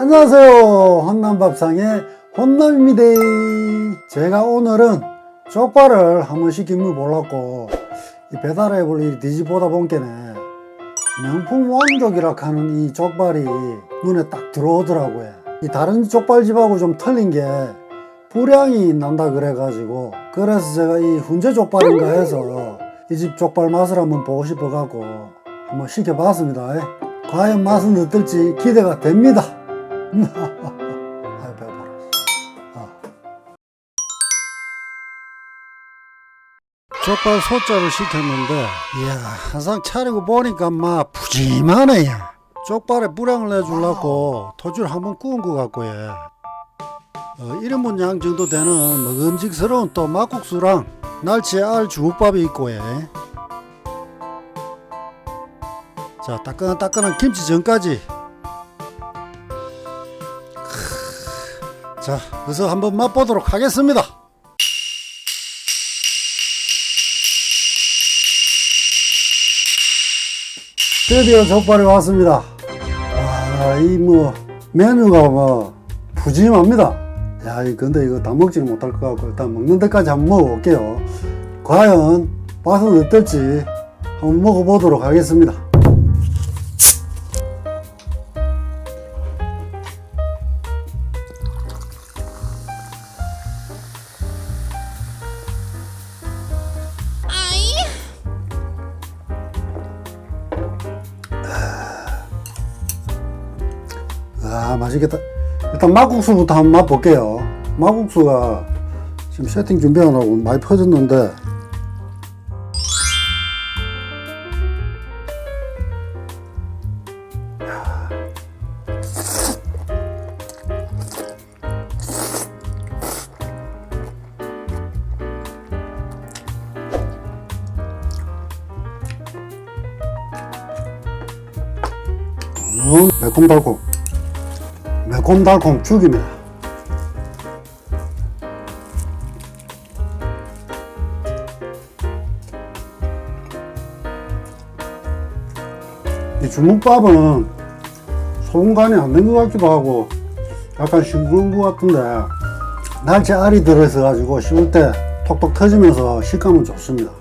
안녕하세요. 혼남밥상의 혼남입니다. 제가 오늘은 족발을 한번 시키면 몰랐고 이 배달해 볼 일이 뒤집어다 본게네 명품 왕족이라 하는 이 족발이 눈에 딱 들어오더라고요. 이 다른 족발집하고 좀 틀린 게 불향이 난다 그래가지고 그래서 제가 이 훈제 족발인가 해서 이 집 족발 맛을 한번 보고 싶어 갖고 한번 시켜봤습니다. 과연 맛은 어떨지 기대가 됩니다. 아유. 아. 족발 소자를 시켰는데 이야 항상 차리고 보니까 막 푸짐하네 야. 족발에 불향을 내주려고 토주를 한번 구운 것 같고 예. 어, 1인분 양 정도 되는 먹음직스러운 또 막국수랑 날치알 알 주먹밥이 있고 예. 자 따끈따끈한 김치전까지 자 그래서 한번 맛보도록 하겠습니다. 드디어 족발이 왔습니다. 와이 뭐 메뉴가 뭐 푸짐합니다. 야이 근데 이거 다 먹지는 못할 것 같고 일단 먹는 데까지 한번 먹어볼게요. 과연 맛은 어떨지 한번 먹어보도록 하겠습니다 아 맛있겠다. 일단 막국수부터 한번 맛볼게요. 막국수가 지금 세팅 준비하느라고 많이 퍼졌는데. 음, 매콤달콤 매콤달콤 죽입니다 이 주먹밥은 소금간이 안 된 것 같기도 하고 약간 싱거운 것 같은데 날치 알이 들어있어 가지고 씹을 때 톡톡 터지면서 식감은 좋습니다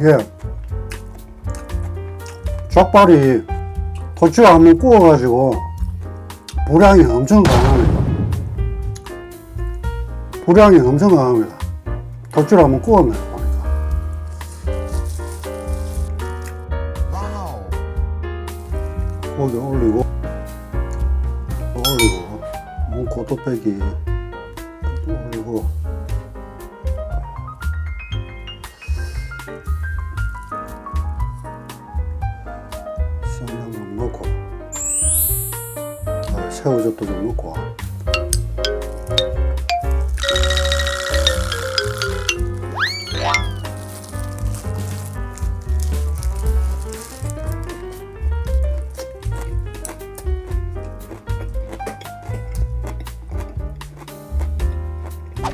이게 족발이 고추 한번 구워가지고 불향이 엄청 강합니다. 불향이 엄청 강합니다. 고추를 한번 구우면 보니까. 고기 올리고 올리고 문고도 빼기 좀 넣고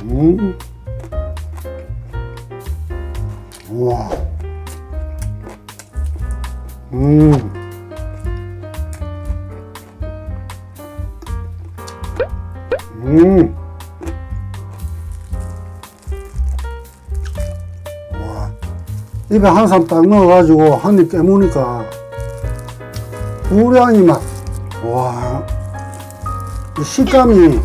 음. 음. 와. 입에 항상 딱 넣어가지고 한 입 깨무니까 우량이 막, 와. 이 식감이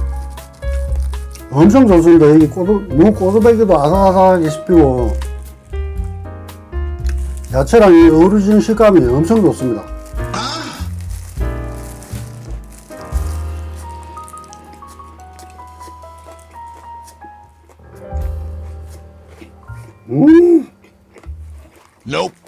엄청 좋습니다. 이게 꼬두, 무 꼬두배기도 아삭아삭하게 씹히고 야채랑 이 어우러지는 식감이 엄청 좋습니다. 음, Nope.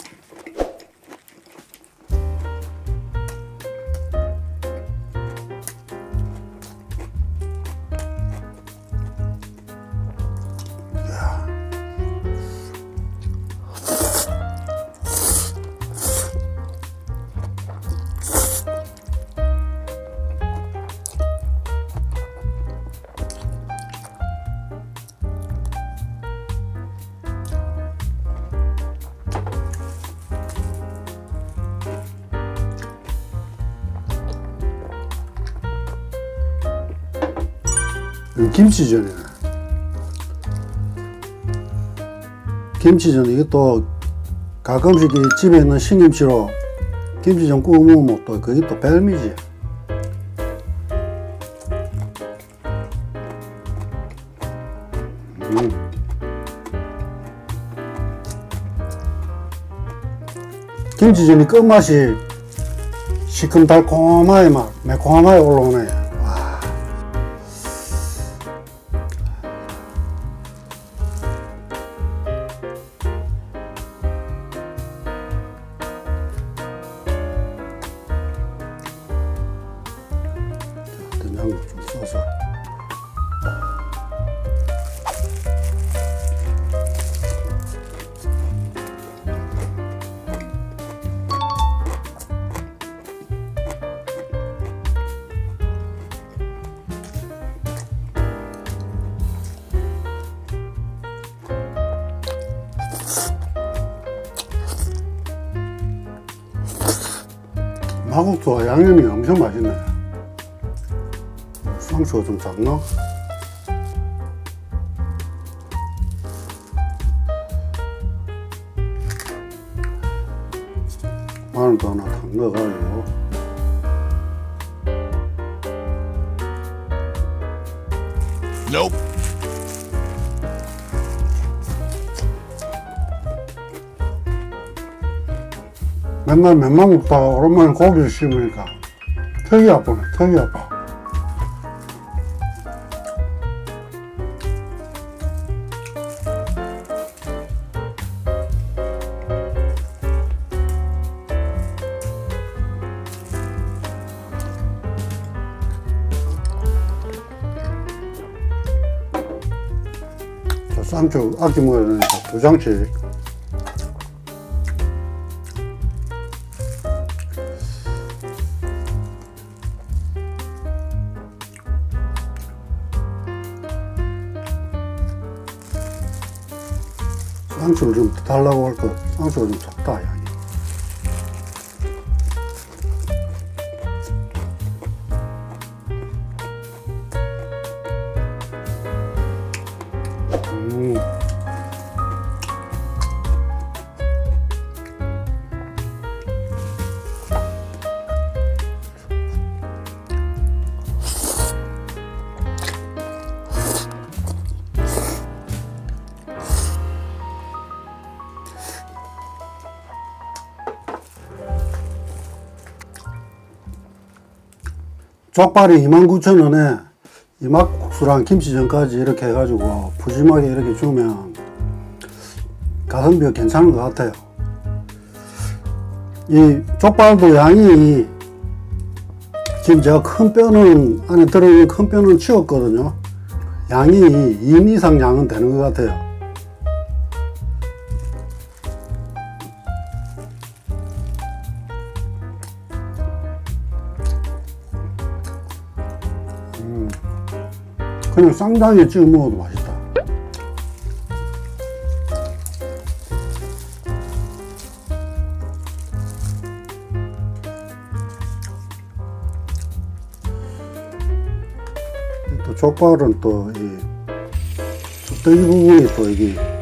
김치전이네. 김치전 이것도 가끔씩 이 집에 있는 신김치로 김치전 구워 먹으면 또 그게 또 별미지. 음. 김치전이 끝맛이 시큼달콤하게 막 매콤하게 올라오네. 마국수와 양념이 엄청 맛있네. 쌍수가 좀 작나? 마늘도 하나 탁 넣어가지고 Nope. 맨날 맨만 먹다가 오랜만에 고기를 씹으니까 턱이 아프네 턱이 아파 자, 쌈주 아껴 먹어야 되니까 두 장씩 쌍수를 좀더 달라고 할 거. 쌍수가 좀 적다, 양 족발이 29,000원에 이막국수랑 김치전까지 이렇게 해가지고 푸짐하게 이렇게 주면 가성비가 괜찮은 것 같아요. 이 족발도 양이 지금 제가 큰 뼈는 안에 들어있는 큰 뼈는 치웠거든요. 양이 2인 이상 양은 되는 것 같아요. 그냥 쌍장에 찍어 먹어도 맛있다. 또 족발은 또이 껍데기 부분이 또 이게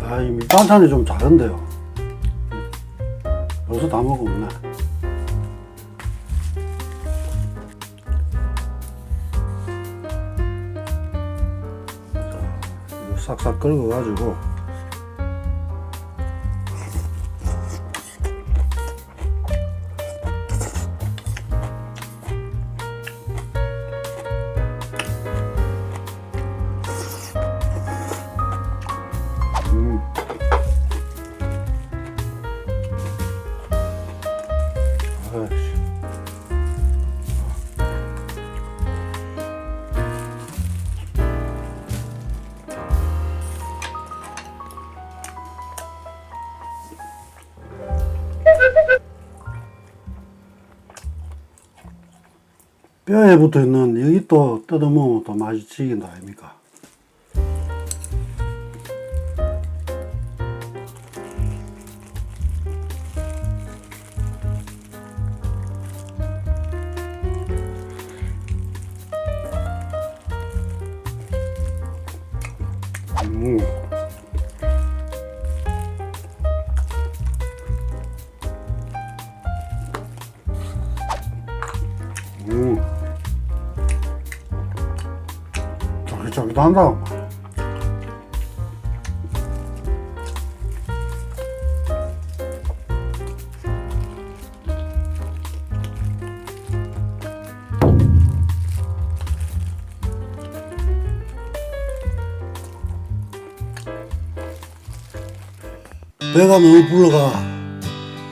아, 이 밑반찬이 좀 작은데요. 벌써 다 먹었네. 싹싹 긁어가지고 뼈에 붙어 있는 여기 또 뜯어먹으면 또 맛이 지긴다 아닙니까? 쫄깃쫄깃한다. 배가 너무 불러가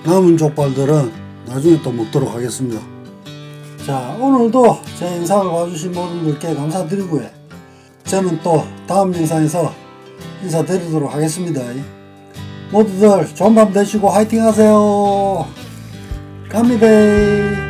남은 족발들은 나중에 또 먹도록 하겠습니다. 자 오늘도 제 영상을 봐주신 모든 분들께 감사드리고요. 저는 또 다음 영상에서 인사드리도록 하겠습니다. 모두들 좋은 밤 되시고 화이팅 하세요. 갑니다.